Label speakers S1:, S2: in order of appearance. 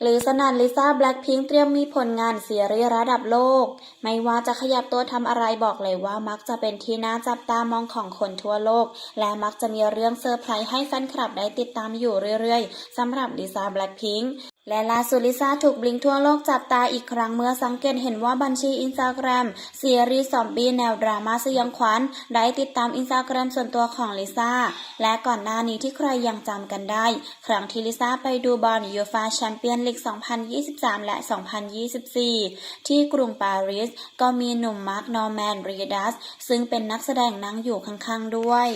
S1: หรือสนันลิซ่าแบล็คพิงค์เตรียมมีผลงานซีรีส์ระดับโลก ไม่ว่าจะขยับตัวทำอะไรบอกเลยว่ามักจะเป็นที่น่าจับตามองของคนทั่วโลก และมักจะมีเรื่องเซอร์ไพรส์ให้แฟนคลับได้ติดตามอยู่เรื่อยๆสำหรับลิซ่าแบล็คพิงค์ และล่าสุดลิซ่าถูกบลิงทั่วโลกจับตาอีกครั้งเมื่อสังเกตเห็นว่าบัญชีอินสตาแกรมซีรีส์ซอมบี้แนวดราม่าสยองขวัญได้ติดตามอินสตาแกรมส่วนตัวของลิซ่า และก่อนหน้านี้ที่ใครยังจำกันได้ ครั้งที่ลิซ่าไปดูบอลยูฟาแชมเปี้ยนลีก 2023 และ 2024 ที่กรุงปารีส ก็มีหนุ่มมาร์คนอร์แมนรีดัสซึ่งเป็นนักแสดงนั่งอยู่ข้างๆด้วย